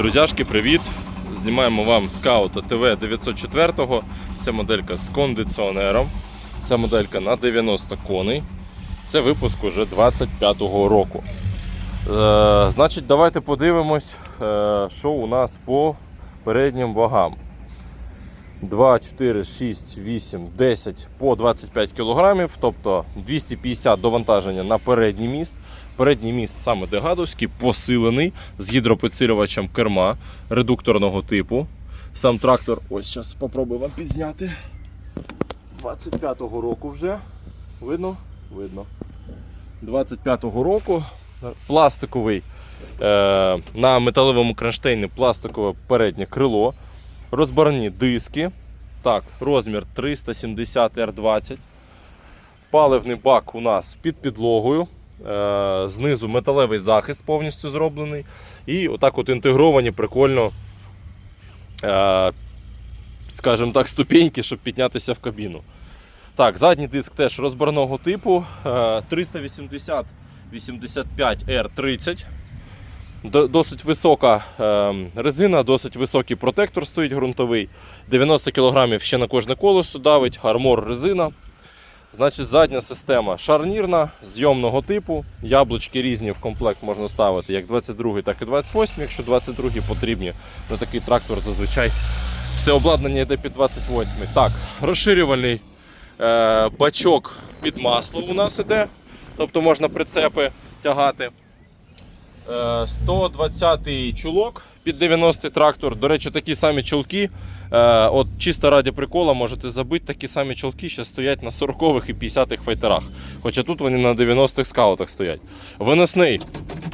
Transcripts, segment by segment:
Друзяшки, привіт! Знімаємо вам Scout ТВ 904. Це моделька з кондиціонером. Це моделька на 90 коней. Це випуск уже 25-го року. Е, значить, давайте подивимось, е, що у нас по переднім вагам. 2, 4, 6, 8, 10 по 25 кг, тобто 250 довантаження на передній міст. Передній міст саме дегадовський, посилений з гідропідсилювачем керма редукторного типу. Сам трактор, ось зараз спробую вам підзняти. 25-го року вже. Видно? Видно. 25-го року пластиковий е, на металевому кронштейні пластикове переднє крило. Розборні диски. Так, розмір 370 R20. Паливний бак у нас під підлогою. Е, знизу металевий захист повністю зроблений. І отак от інтегровані прикольно, е, скажімо так, ступеньки, щоб піднятися в кабіну. Так, задній диск теж розборного типу. Е, 380 85 R30. До- Досить висока е, резина, досить високий протектор стоїть ґрунтовий. 90 кг ще на кожне колесо давить, армор резина. Значить, задня система шарнірна, зйомного типу. Яблучки різні в комплект можна ставити як 22, так і 28, якщо 22 потрібні. На такий трактор зазвичай все обладнання йде під 28. Так, розширювальний е, бачок під масло у нас іде. Тобто можна прицепи тягати. Е, 120 чулок під 90-й трактор. До речі, такі самі чулки. Е, От чисто раді прикола можете забити, такі самі чулки ще стоять на 40-х і 50-х файтерах. Хоча тут вони на 90-х скаутах стоять. Виносний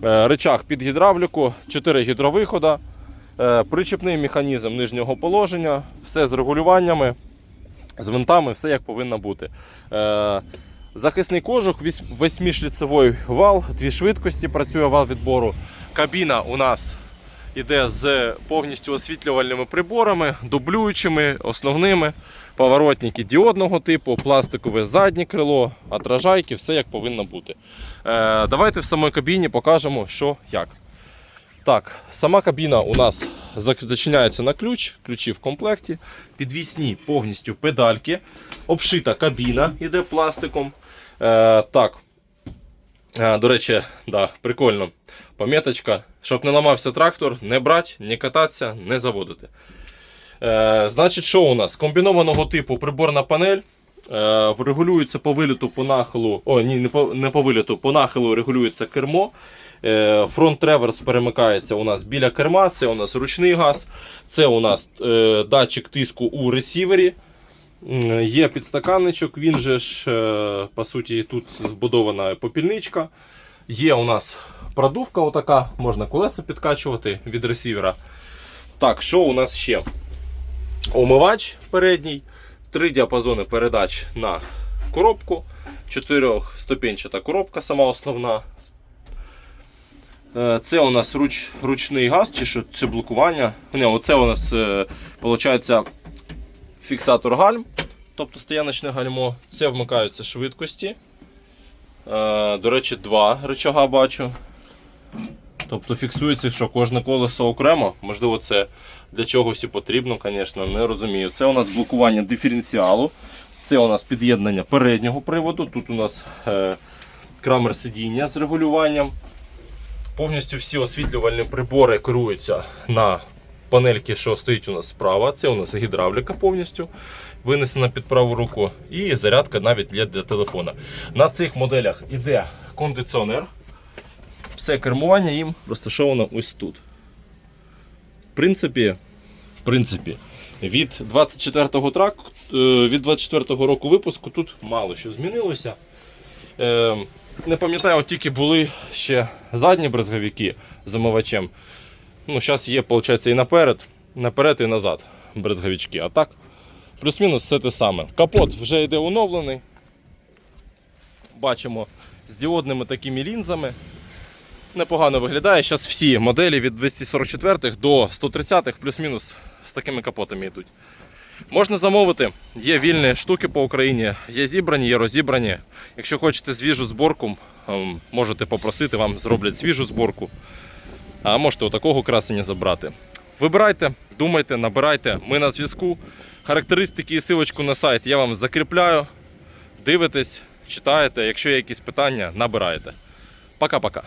е, рычаг під гідравліку, 4 гідровихода, е, причепний механізм нижнього положення, все з регулюваннями, з винтами, все як повинно бути. Захисний кожух, восьмишліцевий вал, дві швидкості працює вал відбору. Кабіна у нас іде з повністю освітлювальними приборами, дублюючими, основними, поворотники діодного типу, пластикове заднє крило, отражайки, все як повинно бути. Е, давайте в самій кабіні покажемо, що як. Так, сама кабіна у нас зачиняється на ключ, ключі в комплекті. Підвісні повністю педальки. Обшита кабіна іде пластиком. Е, так. Е, до речі, да, прикольно. Пам'яточка, щоб не ламався трактор, не брати, не кататися, не заводити. Е, значить, що у нас? Комбінованого типу приборна панель. Е, регулюється по виліту, по нахилу. О, ні, не по, не по виліту, по нахилу регулюється кермо. Е, Фронт реверс перемикається у нас біля керма, це у нас ручний газ, це у нас е, датчик тиску у ресівері. Є підстаканничок, він же ж, е, по суті, тут збудована попільничка. Є у нас продувка, отака, можна колеса підкачувати від ресівера. Так, що у нас ще? Омивач передній, три діапазони передач на коробку, чотирьохступенчата коробка, сама основна. Е, Це у нас руч, ручний газ чи, що, чи блокування. Ні, оце у нас виходить фіксатор гальм, тобто стояночне гальмо. Це вмикаються швидкості. Е, До речі, два рычага бачу. Тобто фіксується, що кожне колесо окремо. Можливо, це для чогось і потрібно, звісно, не розумію. Це у нас блокування диференціалу. Це у нас під'єднання переднього приводу. Тут у нас е, крамер сидіння з регулюванням. Повністю всі освітлювальні прибори керуються на панельки, що стоїть у нас справа. Це у нас гідравліка повністю винесена під праву руку. І зарядка навіть для, для телефона. На цих моделях іде кондиціонер. Все кермування їм розташовано ось тут. В принципі, в принципі, від 24-го трак, е, від 24-го року випуску тут мало що змінилося. Е, не пам'ятаю, от тільки були ще задні брезговики з омивачем. Ну, зараз є, виходить, і наперед, наперед і назад брезговички. А так, плюс-мінус все те саме. Капот вже йде оновлений. Бачимо з діодними такими лінзами. Непогано виглядає. Зараз всі моделі від 244 до 130 плюс-мінус з такими капотами йдуть. Можна замовити, є вільні штуки по Україні, є зібрані, є розібрані. Якщо хочете свіжу зборку, можете попросити, вам зроблять свіжу зборку. А можете отакого красення забрати. Вибирайте, думайте, набирайте. Ми на зв'язку. Характеристики і силочку на сайт я вам закріпляю. Дивитесь, читаєте. Якщо є якісь питання, набираєте. Пока-пока.